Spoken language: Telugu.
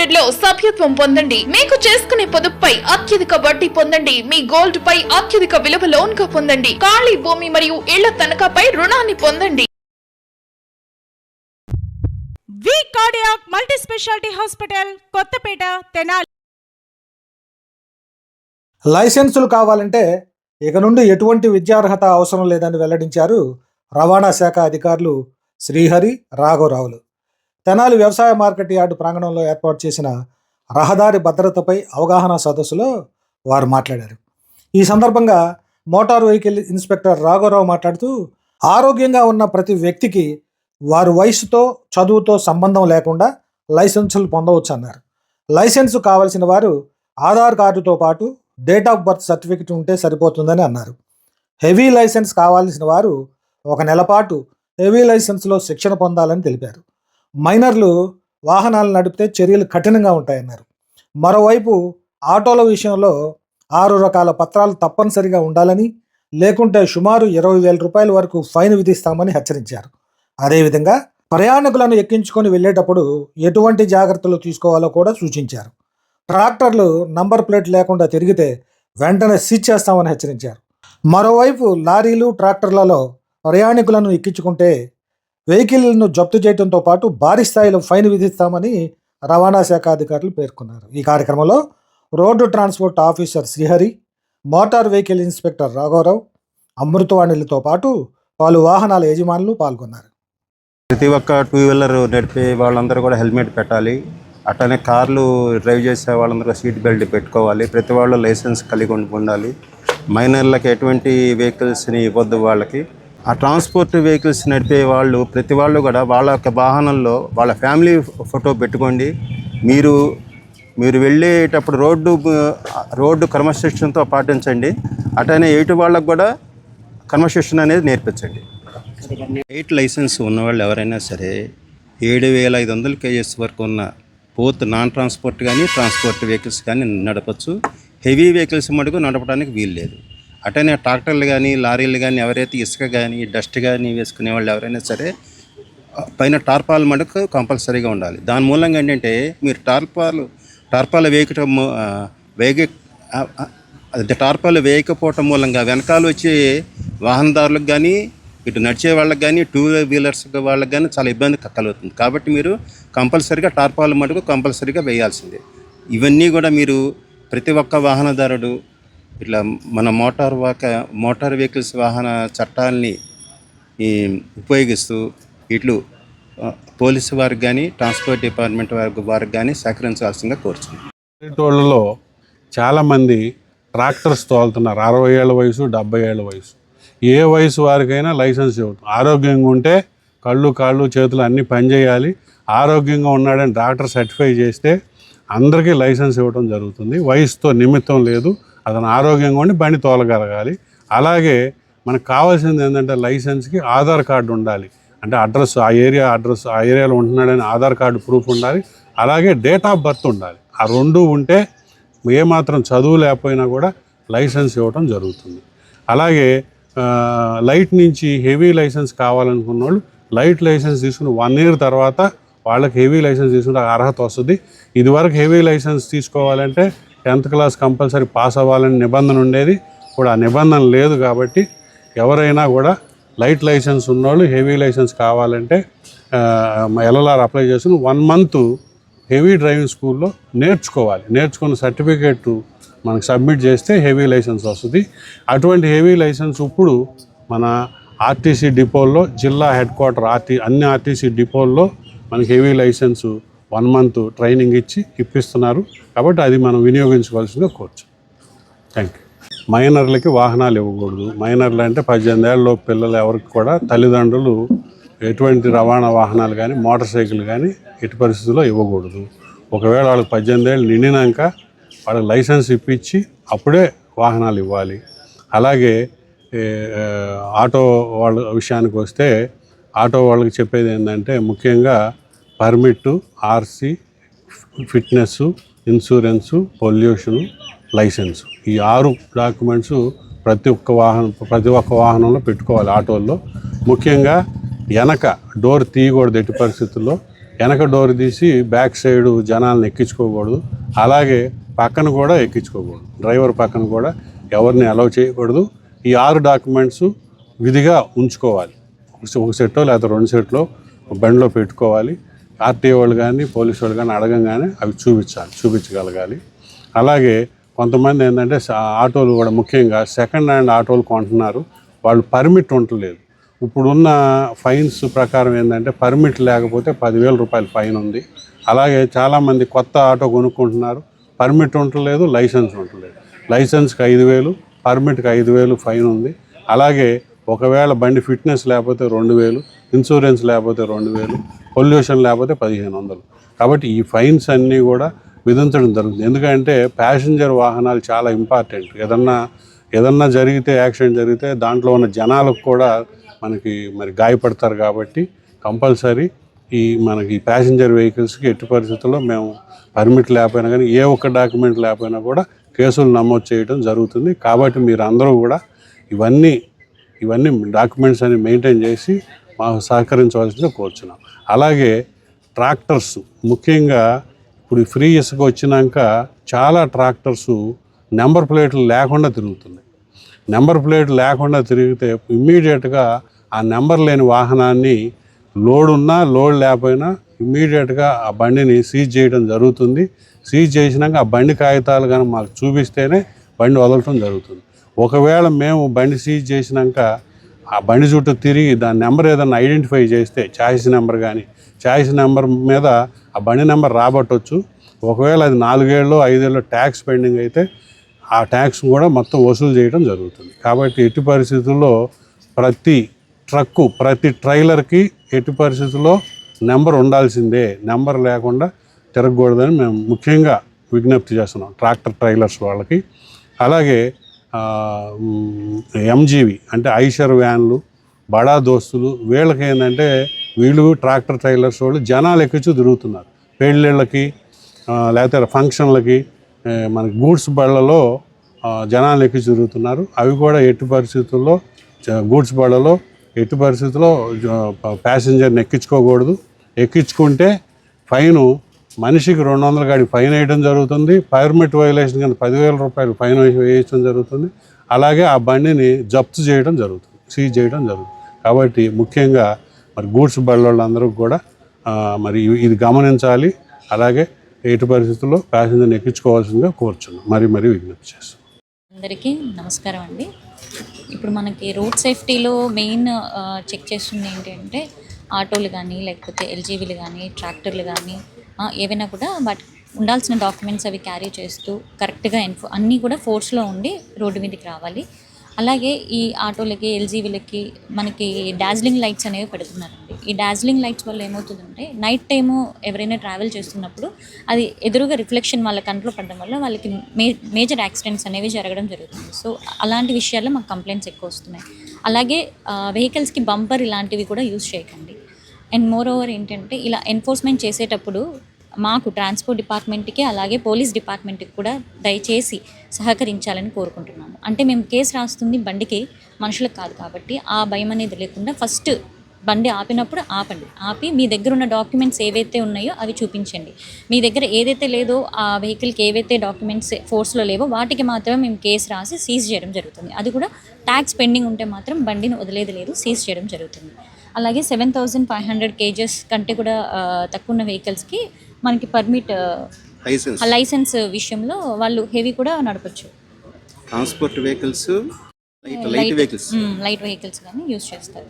లిమిటెడ్లో సభ్యత్వం పొందండి. మీకు చేసుకునే పొదుపుపై అత్యధిక వడ్డీ పొందండి. మీ గోల్డ్ పై అత్యధిక విలువ లోన్గా పొందండి. ఖాళీ భూమి మరియు ఇళ్ళ తనఖాపై రుణాన్ని పొందండి. V cardiac multi speciality hospital Kothapeta Tenali. లైసెన్సులు కావాలంటే ఇక నుండి ఎటువంటి విద్యార్హత అవసరం లేదని వెల్లడించారు రవాణా శాఖ అధికారులు శ్రీహరి రాఘవరావులు. తెనాలి వ్యవసాయ మార్కెట్ యార్డు ప్రాంగణంలో ఏర్పాటు చేసిన రహదారి భద్రతపై అవగాహన సదస్సులో వారు మాట్లాడారు. ఈ సందర్భంగా మోటార్ వెహికల్ ఇన్స్పెక్టర్ రాఘవరావు మాట్లాడుతూ ఆరోగ్యంగా ఉన్న ప్రతి వ్యక్తికి వారు వయసుతో చదువుతో సంబంధం లేకుండా లైసెన్సులు పొందవచ్చు అన్నారు లైసెన్సు కావలసిన వారు ఆధార్ కార్డుతో పాటు డేట్ ఆఫ్ బర్త్ సర్టిఫికెట్ ఉంటే సరిపోతుందని అన్నారు. హెవీ లైసెన్స్ కావాల్సిన వారు ఒక నెల పాటు హెవీ లైసెన్స్లో శిక్షణ పొందాలని తెలిపారు. మైనర్లు వాహనాలు నడిపితే చర్యలు కఠినంగా ఉంటాయన్నారు. మరోవైపు ఆటోల విషయంలో ఆరు రకాల పత్రాలు తప్పనిసరిగా ఉండాలని లేకుంటే సుమారు ఇరవై వేల రూపాయల వరకు ఫైన్ విధిస్తామని హెచ్చరించారు. అదేవిధంగా ప్రయాణికులను ఎక్కించుకొని వెళ్ళేటప్పుడు ఎటువంటి జాగ్రత్తలు తీసుకోవాలో కూడా సూచించారు. ట్రాక్టర్లు నంబర్ ప్లేట్ లేకుండా తిరిగితే వెంటనే సీజ్ చేస్తామని హెచ్చరించారు. మరోవైపు లారీలు ట్రాక్టర్లలో ప్రయాణికులను ఎక్కించుకుంటే వెహికల్ను జప్తు చేయడంతో పాటు భారీ స్థాయిలో ఫైన్ విధిస్తామని రవాణా శాఖ అధికారులు పేర్కొన్నారు. ఈ కార్యక్రమంలో road transport officer Srihari motor vehicle inspector రాఘవరావు అమృతవాణిలతో పాటు పలు వాహనాల యజమానులు పాల్గొన్నారు. ప్రతి ఒక్క టూ వీలర్ నడిపే వాళ్ళందరూ కూడా హెల్మెట్ పెట్టాలి. అట్లనే కార్లు డ్రైవ్ చేసే వాళ్ళందరూ సీట్ బెల్ట్ పెట్టుకోవాలి. ప్రతి వాళ్ళు లైసెన్స్ కలిగి ఉండాలి. మైనర్లకు ఎటువంటి వెహికల్స్ని ఇవ్వద్దు వాళ్ళకి. ఆ ట్రాన్స్పోర్ట్ వెహికల్స్ నడిపే వాళ్ళు ప్రతి వాళ్ళు కూడా వాళ్ళ యొక్క వాహనంలో వాళ్ళ ఫ్యామిలీ ఫోటో పెట్టుకోండి. మీరు మీరు వెళ్ళేటప్పుడు రోడ్డు రోడ్డు క్రమశిక్షణతో పాటించండి. అటనే ఎయిట్ వాళ్ళకు కూడా క్రమశిక్షణ అనేది నేర్పించండి. ఎయిట్ లైసెన్స్ ఉన్నవాళ్ళు ఎవరైనా సరే ఏడు వేల ఐదు వందల కేజెస్ వరకు ఉన్న బోత్ నాన్ ట్రాన్స్పోర్ట్ కానీ ట్రాన్స్పోర్ట్ వెహికల్స్ కానీ నడపచ్చు. హెవీ వెహికల్స్ మటుకు నడపడానికి వీలు లేదు అటనే ట్రాక్టర్లు కానీ లారీలు కానీ ఎవరైతే ఇసుక కానీ డస్ట్ కానీ వేసుకునే వాళ్ళు ఎవరైనా సరే పైన టార్పాల్ మటుకు కంపల్సరీగా ఉండాలి. దాని మూలంగా ఏంటంటే మీరు టార్పాలు టార్పాలు వేయకటం వేగే వేగ అది టార్పాలు వేయకపోవటం మూలంగా వెనకాల వచ్చే వాహనదారులకు కానీ ఇటు నడిచే వాళ్ళకి కానీ టూ వీలర్స్ వాళ్ళకి కానీ చాలా ఇబ్బంది కలుగుతుంది. కాబట్టి మీరు కంపల్సరీగా టార్పాలు మటుకు కంపల్సరీగా వేయాల్సిందే. ఇవన్నీ కూడా మీరు ప్రతి ఒక్క వాహనదారుడు ఇట్లా మన మోటార్ వాక మోటార్ వెహికల్స్ వాహన చట్టాలని ఈ ఉపయోగిస్తూ ఇట్లు పోలీసు వారికి కానీ ట్రాన్స్పోర్ట్ డిపార్ట్మెంట్ వారికి వారికి కానీ సహకరించాల్సిందిగా కోరుచున్నాను పల్లెటూళ్ళలో చాలామంది ట్రాక్టర్స్ తోలుతున్నారు. అరవై ఏళ్ళ వయసు డెబ్బై ఏళ్ళ వయసు. ఏ వయసు వారికైనా లైసెన్స్ ఇవ్వటం. ఆరోగ్యంగా ఉంటే కళ్ళు కాళ్ళు చేతులు అన్నీ పనిచేయాలి ఆరోగ్యంగా ఉన్నాడని డాక్టర్ సర్టిఫై చేస్తే అందరికీ లైసెన్స్ ఇవ్వడం జరుగుతుంది. వయసుతో నిమిత్తం లేదు. అతను ఆరోగ్యంగా ఉండి బండి తోలగలగాలి. అలాగే మనకు కావాల్సింది ఏంటంటే లైసెన్స్కి ఆధార్ కార్డు ఉండాలి. అంటే అడ్రస్ ఆ ఏరియా అడ్రస్ ఆ ఏరియాలో ఉంటున్నాడని ఆధార్ కార్డు ప్రూఫ్ ఉండాలి. అలాగే డేట్ ఆఫ్ బర్త్ ఉండాలి. ఆ రెండు ఉంటే ఏమాత్రం చదువు లేకపోయినా కూడా లైసెన్స్ ఇవ్వడం జరుగుతుంది. అలాగే లైట్ నుంచి హెవీ లైసెన్స్ కావాలనుకున్న వాళ్ళు లైట్ లైసెన్స్ తీసుకుని వన్ ఇయర్ తర్వాత వాళ్ళకి హెవీ లైసెన్స్ తీసుకుంటే అర్హత వస్తుంది. ఇదివరకు హెవీ లైసెన్స్ తీసుకోవాలంటే టెన్త్ క్లాస్ కంపల్సరీ పాస్ అవ్వాలని నిబంధన ఉండేది. ఇప్పుడు ఆ నిబంధన లేదు కాబట్టి ఎవరైనా కూడా లైట్ లైసెన్స్ ఉన్నోళ్ళు హెవీ లైసెన్స్ కావాలంటే ఎల్ఎల్ఆర్ అప్లై చేసుకుని వన్ మంత్ హెవీ డ్రైవింగ్ స్కూల్లో నేర్చుకోవాలి. నేర్చుకున్న సర్టిఫికేట్ మనకు సబ్మిట్ చేస్తే హెవీ లైసెన్స్ వస్తుంది. అటువంటి హెవీ లైసెన్స్ ఇప్పుడు మన ఆర్టీసీ డిపోల్లో జిల్లా హెడ్ క్వార్టర్ ఆర్టీ అన్ని ఆర్టీసీ డిపోల్లో మనకి heavy licence one month training ఇచ్చి ఇప్పిస్తున్నారు. కాబట్టి అది మనం వినియోగించుకోవాల్సిందిగా కోర్చు థ్యాంక్ యూ మైనర్లకి వాహనాలు ఇవ్వకూడదు. మైనర్లు అంటే పద్దెనిమిది ఏళ్ళలో పిల్లలు ఎవరికి కూడా తల్లిదండ్రులు ఎటువంటి రవాణా వాహనాలు కానీ మోటార్ సైకిల్ కానీ ఎట్టి పరిస్థితుల్లో ఇవ్వకూడదు. ఒకవేళ వాళ్ళకి పద్దెనిమిది ఏళ్ళు నిండినాక వాళ్ళకి లైసెన్స్ ఇప్పించి అప్పుడే వాహనాలు ఇవ్వాలి. అలాగే ఆటో వాళ్ళ విషయానికి వస్తే ఆటో వాళ్ళకి చెప్పేది ఏంటంటే ముఖ్యంగా permit RC fitness insurance pollution licence. ఈ ఆరు డాక్యుమెంట్స్ ప్రతి ఒక్క వాహనం ప్రతి ఒక్క వాహనంలో పెట్టుకోవాలి ఆటోల్లో. ముఖ్యంగా వెనక డోర్ తీయకూడదు ఎట్టి పరిస్థితుల్లో. వెనక డోర్ తీసి బ్యాక్ సైడ్ జనాలను ఎక్కించుకోకూడదు. అలాగే పక్కన కూడా ఎక్కించుకోకూడదు. డ్రైవర్ పక్కన కూడా ఎవరిని అలౌ చేయకూడదు. ఈ ఆరు డాక్యుమెంట్స్ విధిగా ఉంచుకోవాలి. ఒక సెట్టో లేకపోతే రెండు సెట్లో బండిలో పెట్టుకోవాలి. ఆర్టీఓ వాళ్ళు కానీ పోలీసు వాళ్ళు కానీ అడగంగానే అవి చూపించాలి చూపించగలగాలి. అలాగే కొంతమంది ఏంటంటే ఆటోలు కూడా ముఖ్యంగా సెకండ్ హ్యాండ్ ఆటోలు కొంటున్నారు. వాళ్ళు పర్మిట్ ఉండలేదు ఇప్పుడున్న ఫైన్స్ ప్రకారం ఏంటంటే పర్మిట్ లేకపోతే పదివేల రూపాయల ఫైన్ ఉంది. అలాగే చాలామంది కొత్త ఆటో కొనుక్కుంటున్నారు. పర్మిట్ ఉండలేదు లైసెన్స్ ఉండలేదు లైసెన్స్కి ఐదు వేలు పర్మిట్కి ఐదు వేలు ఫైన్ ఉంది. అలాగే ఒకవేళ బండి ఫిట్నెస్ లేకపోతే రెండు వేలు ఇన్సూరెన్స్ లేకపోతే రెండు వేలు పొల్యూషన్ లేకపోతే పదిహేను వందలు. కాబట్టి ఈ ఫైన్స్ అన్నీ కూడా విధించడం జరుగుతుంది. ఎందుకంటే ప్యాసింజర్ వాహనాలు చాలా ఇంపార్టెంట్. ఏదన్నా ఏదన్నా జరిగితే యాక్సిడెంట్ జరిగితే దాంట్లో ఉన్న జనాలకు కూడా మనకి మరి గాయపడతారు కాబట్టి కంపల్సరీ ఈ మనకి ప్యాసింజర్ వెహికల్స్కి ఎట్టి పరిస్థితుల్లో మేము పర్మిట్ లేకపోయినా కానీ ఏ ఒక్క డాక్యుమెంట్ లేకపోయినా కూడా కేసులు నమోదు చేయడం జరుగుతుంది. కాబట్టి మీరు అందరూ కూడా ఇవన్నీ ఇవన్నీ డాక్యుమెంట్స్ అన్ని మెయింటైన్ చేసి మాకు సహకరించవలసింది కోరుచున్నాం. అలాగే ట్రాక్టర్స్ ముఖ్యంగా ఇప్పుడు ఫ్రీ ఇసుక వచ్చినాక చాలా ట్రాక్టర్స్ నెంబర్ ప్లేట్లు లేకుండా తిరుగుతున్నాయి. నెంబర్ ప్లేట్ లేకుండా తిరిగితే ఇమ్మీడియట్గా ఆ నెంబర్ లేని వాహనాన్ని లోడ్ ఉన్నా లోడ్ లేకపోయినా ఇమ్మీడియట్గా ఆ బండిని సీజ్ చేయడం జరుగుతుంది. సీజ్ చేసినాక ఆ బండి కాగితాలు కానీ మాకు చూపిస్తేనే బండి వదలటం జరుగుతుంది. ఒకవేళ మేము బండి సీజ్ చేసినాక ఆ బండి చుట్టూ తిరిగి దాని నెంబర్ ఏదైనా ఐడెంటిఫై చేస్తే ఛాయిస్ నెంబర్ కానీ ఛాయిస్ నెంబర్ మీద ఆ బండి నెంబర్ రాబట్టవచ్చు ఒకవేళ అది నాలుగేళ్ళు ఐదేళ్ళు ట్యాక్స్ పెండింగ్ అయితే ఆ ట్యాక్స్ కూడా మొత్తం వసూలు చేయడం జరుగుతుంది. కాబట్టి ఎట్టి పరిస్థితుల్లో ప్రతి ట్రక్కు ప్రతి ట్రైలర్కి ఎట్టి పరిస్థితుల్లో నెంబర్ ఉండాల్సిందే. నెంబర్ లేకుండా తిరగకూడదని మేము ముఖ్యంగా విజ్ఞప్తి చేస్తున్నాం. ట్రాక్టర్ ట్రైలర్స్ వాళ్ళకి. అలాగే ఎంజీవి అంటే ఐషర్ వ్యాన్లు బడా దోస్తులు వీళ్ళకి ఏంటంటే వీళ్ళు ట్రాక్టర్ ట్రైలర్స్ వాళ్ళు జనాలు ఎక్కించు తిరుగుతున్నారు. పెళ్ళిళ్ళకి లేకపోతే ఫంక్షన్లకి మన మనకి గూడ్స్ బళ్ళలో జనాలు ఎక్కి తిరుగుతున్నారు. అవి కూడా ఎట్టి పరిస్థితుల్లో గూడ్స్ బళ్ళలో ఎట్టి పరిస్థితుల్లో ప్యాసింజర్ని ఎక్కించుకోకూడదు. ఎక్కించుకుంటే ఫైను మనిషికి రెండు వందల గాడి ఫైన్ వేయడం జరుగుతుంది. పర్మిట్ వైలేషన్ కింద పదివేల రూపాయలు ఫైన్ వేయడం వేయించడం జరుగుతుంది. అలాగే ఆ బండిని జప్తు చేయడం జరుగుతుంది. సీజ్ చేయడం జరుగుతుంది. కాబట్టి ముఖ్యంగా మరి గూడ్స్ బళ్ళోళ్ళందరూ కూడా మరి ఇది గమనించాలి. అలాగే ఎటు పరిస్థితుల్లో ప్యాసింజర్ని ఎక్కించుకోవాల్సిందిగా కోరుచున్నాం. మరి మరి విజ్ఞప్తి చేస్తాం అందరికీ నమస్కారం అండి. ఇప్పుడు మనకి రోడ్ సేఫ్టీలో మెయిన్ చెక్ చేస్తుంది ఏంటంటే ఆటోలు కానీ లేకపోతే ఎల్జీవీలు కానీ ట్రాక్టర్లు కానీ ఏవైనా కూడా వాటి ఉండాల్సిన డాక్యుమెంట్స్ అవి క్యారీ చేస్తూ కరెక్ట్గా ఇన్ఫో అన్నీ కూడా ఫోర్స్లో ఉండి రోడ్డు మీదకి రావాలి. అలాగే ఈ ఆటోలకి ఎల్జీవీలకి మనకి డాజ్లింగ్ లైట్స్ అనేవి పెడుతున్నారండి. ఈ డాజ్లింగ్ లైట్స్ వల్ల ఏమవుతుందంటే నైట్ టైము ఎవరైనా ట్రావెల్ చేస్తున్నప్పుడు అది ఎదురుగా రిఫ్లెక్షన్ వాళ్ళ కంట్లో పడడం వల్ల వాళ్ళకి మే మేజర్ యాక్సిడెంట్స్ అనేవి జరగడం జరుగుతుంది. సో అలాంటి విషయాల్లో మాకు కంప్లైంట్స్ ఎక్కువ వస్తున్నాయి. అలాగే వెహికల్స్కి బంపర్ ఇలాంటివి కూడా యూజ్ చేయకండి. అండ్ మోర్ ఓవర్ ఏంటంటే ఇలా ఎన్ఫోర్స్మెంట్ చేసేటప్పుడు మాకు ట్రాన్స్పోర్ట్ డిపార్ట్మెంట్కి అలాగే పోలీస్ డిపార్ట్మెంట్కి కూడా దయచేసి సహకరించాలని కోరుకుంటున్నాము. అంటే మేము కేసు రాస్తుంది బండికి మనుషులకు కాదు కాబట్టి ఆ భయం అనేది లేకుండా ఫస్ట్ బండి ఆపినప్పుడు ఆపండి. ఆపి మీ దగ్గర ఉన్న డాక్యుమెంట్స్ ఏవైతే ఉన్నాయో అవి చూపించండి. మీ దగ్గర ఏదైతే లేదో ఆ వెహికల్కి ఏవైతే డాక్యుమెంట్స్ ఫోర్స్లో లేవో వాటికి మాత్రమే మేము కేసు రాసి సీజ్ చేయడం జరుగుతుంది. అది కూడా ట్యాక్స్ పెండింగ్ ఉంటే మాత్రం బండిని వదిలేదు లేదు సీజ్ చేయడం జరుగుతుంది. అలాగే seven thousand five hundred KGs కంటే కూడా తక్కువ ఉన్న వెహికల్స్కి మనకి పర్మిట్ లైసెన్స్ లైసెన్స్ విషయంలో వాళ్ళు హెవీ కూడా నడపచ్చు. Transport vehicles light vehicles light vehicles కానీ యూస్ చేస్తారు.